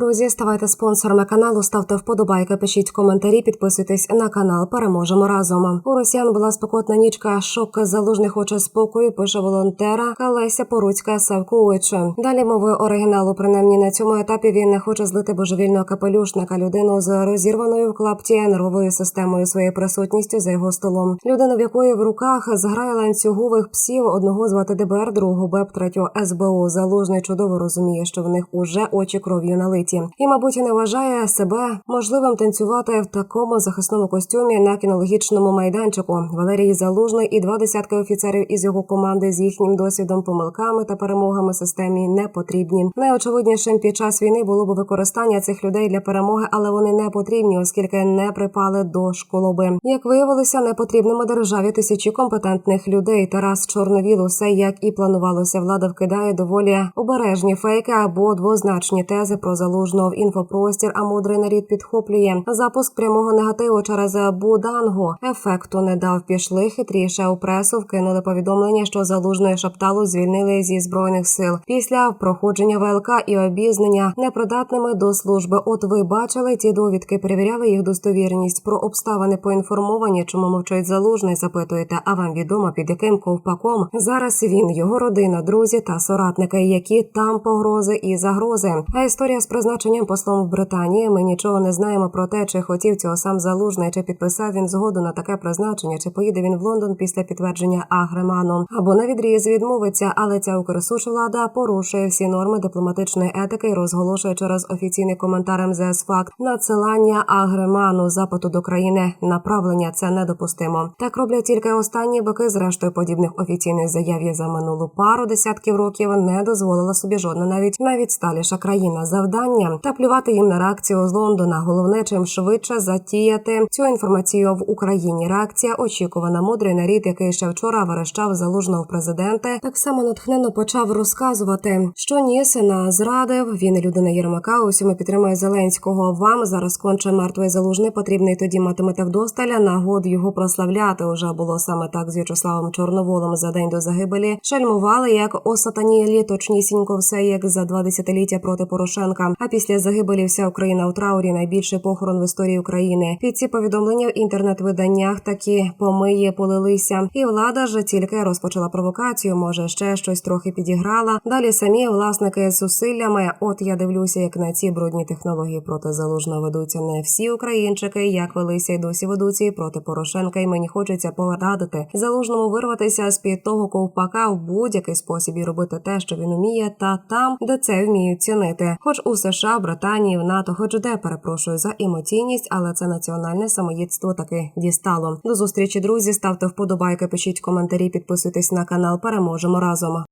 Друзі, ставайте спонсорами каналу, ставте вподобайки, пишіть коментарі, підписуйтесь на канал. Переможемо разом. У росіян була спекотна нічка. Шок залужний хоче спокою. Пише волонтера Калеся Поруцька Савкуич. Далі мовою оригіналу, принаймні на цьому етапі він не хоче злити божевільного капелюшника, людину з розірваною в клапті нервовою системою своєю присутністю за його столом. Людину, в якої в руках зграє ланцюгових псів, одного звати ДБР, другого БЕП, третього СБУ. Залужний чудово розуміє, що в них уже очі кров'ю налиті, і, мабуть, не вважає себе можливим танцювати в такому захисному костюмі на кінологічному майданчику. Валерій Залужний і два десятки офіцерів із його команди з їхнім досвідом, помилками та перемогами системі не потрібні. Найочевиднішим під час війни було б використання цих людей для перемоги, але вони не потрібні, оскільки не припали до школоби. Як виявилося, не потрібними державі тисячі компетентних людей. Тарас Чорновіл, усе як і планувалося, влада вкидає доволі обережні фейки або двозначні тези про в інфопростір. А мудрий нарід підхоплює запуск прямого негативу через Будангу. Ефекту не дав. Пішли хитріше у пресу. Вкинули повідомлення, що залужної шапталу звільнили зі збройних сил після проходження ВЛК і обізнання непридатними до служби. От ви бачили ті довідки, перевіряли їх достовірність про обставини поінформовані, чому мовчить залужний. Запитуєте, а вам відомо під яким ковпаком зараз він, його родина, друзі та соратники, які там погрози і загрози. А історія з призначенням послом в Британії. Ми нічого не знаємо про те, чи хотів цього сам залужний, чи підписав він згоду на таке призначення, чи поїде він в Лондон після підтвердження Агреману, або на відріз відмовиться. Але ця Укрсушлада порушує всі норми дипломатичної етики і розголошує через офіційний коментар МЗС факт надсилання Агреману запиту до країни направлення. Це недопустимо. Так роблять тільки останні боки. Зрештою, подібних офіційних заяв є за минулу пару десятків років не дозволила собі жодна навіть навіть сталіша країна завдання та плювати їм на реакцію з Лондона. Головне чим швидше затіяти цю інформацію в Україні. Реакція очікувана. Мудрий нарід, який ще вчора верещав залужного в президенти, так само натхненно почав розказувати, що ні, сина зрадив. Він людина Єрмака. Усіми підтримує Зеленського. Вам зараз конче мертвий залужний потрібний. Тоді матимете вдосталя нагод його прославляти. Уже було саме так з В'ячеславом Чорноволом за день до загибелі. Шальмували як осатанілі, точнісінько все як за два десятиліття проти Порошенка. А після загибелі вся Україна у траурі найбільший похорон в історії України. Під ці повідомлення в інтернет-виданнях такі помиї полилися, і влада ж тільки розпочала провокацію. Може, ще щось трохи підіграла. Далі самі власники з зусиллями. От я дивлюся, як на ці брудні технології проти залужного ведуться не всі українчики, як велися й досі ведуться і проти Порошенка. І мені хочеться порадити залужному вирватися з під того ковпака в будь-який спосіб і робити те, що він уміє, та там, де це вміють цінити. Хоч у США, Британії, в НАТО, хоч де перепрошую за емоційність, але це національне самоїдство таки дістало. До зустрічі, друзі. Ставте вподобайки, пишіть коментарі, підписуйтесь на канал. Переможемо разом.